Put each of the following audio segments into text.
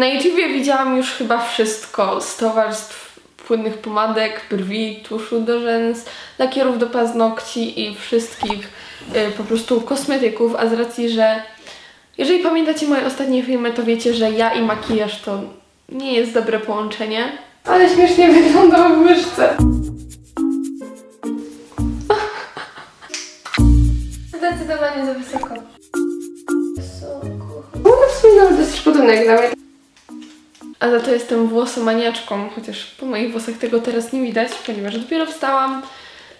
Na YouTubie widziałam już chyba wszystko z towarzystw płynnych pomadek, brwi, tuszu do rzęs, lakierów do paznokci i wszystkich y, po prostu kosmetyków, a z racji, że jeżeli pamiętacie moje ostatnie filmy, to wiecie, że ja i makijaż to nie jest dobre połączenie. Ale śmiesznie wygląda w myszce. Zdecydowanie za wysoko. Wysoko. No w sumie nawet dosyć podobne jak dla mnie. A za to jestem włosomaniaczką, chociaż po moich włosach tego teraz nie widać, ponieważ dopiero wstałam.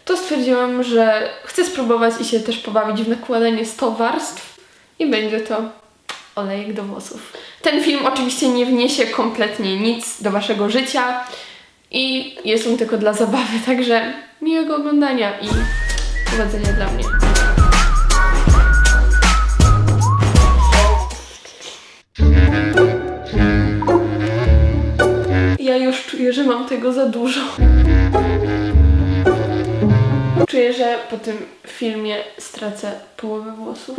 To stwierdziłam, że chcę spróbować i się też pobawić w nakładanie 100 warstw i będzie to olejek do włosów. Ten film oczywiście nie wniesie kompletnie nic do waszego życia i jest on tylko dla zabawy, także miłego oglądania i powodzenia dla mnie. Tego za dużo. Czuję, że po tym filmie stracę połowę włosów.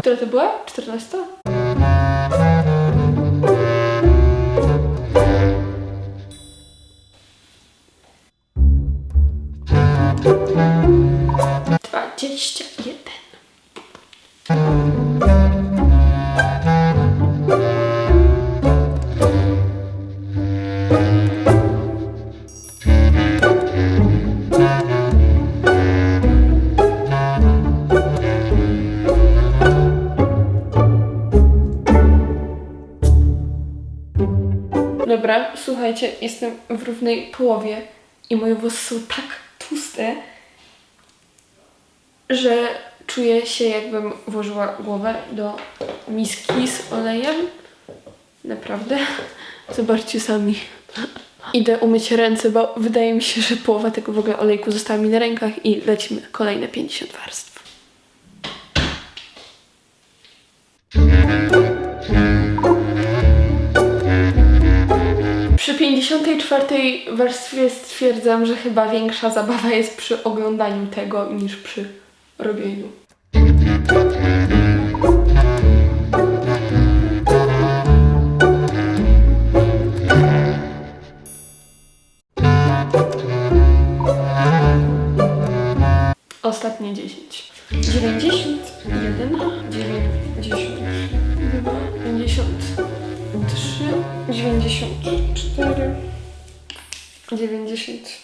Która to była? 14? Dwadzieścia jeden. Dobra, słuchajcie, jestem w równej połowie i moje włosy są tak tłuste, że czuję się jakbym włożyła głowę do miski z olejem. Naprawdę. Zobaczcie sami. Idę umyć ręce, bo wydaje mi się, że połowa tego w ogóle olejku została mi na rękach i lecimy kolejne 50 warstw. Przy 54 warstwie stwierdzam, że chyba większa zabawa jest przy oglądaniu tego niż przy robieniu. Ostatnie 10. 91, 92, 53, 94, 95,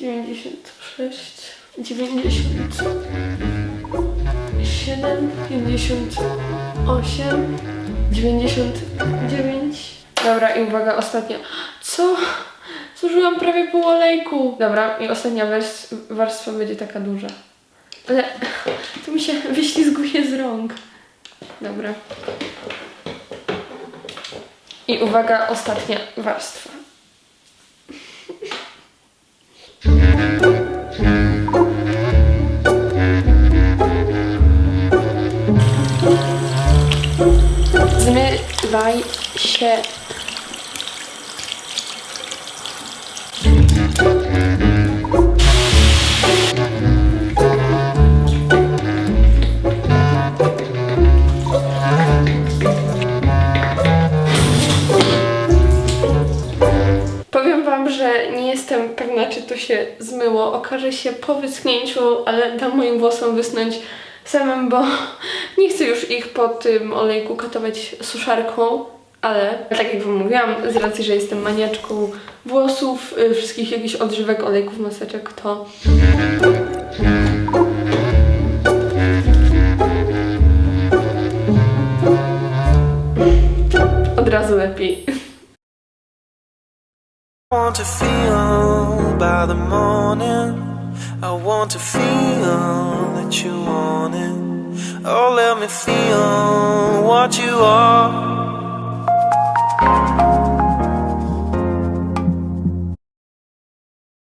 96, 97, 58, 99. Dobra, i uwaga, ostatnia. Co? Zużyłam prawie pół olejku. Dobra, i ostatnia warstwa będzie taka duża. Ale to mi się wyślizguje z rąk. Dobra. I uwaga, ostatnia warstwa. Zmywaj się. Powiem Wam, że nie jestem pewna, czy to się zmyło. Okaże się po wyschnięciu, ale dam moim włosom wysnąć samym, bo nie chcę już ich po tym olejku katować suszarką. Ale tak jak Wam mówiłam, z racji, że jestem maniaczką włosów, y, wszystkich jakichś odżywek, olejków, maseczek, to od razu lepiej. Want to feel by the morning. I want to feel that you want it. Oh, let me feel what you are.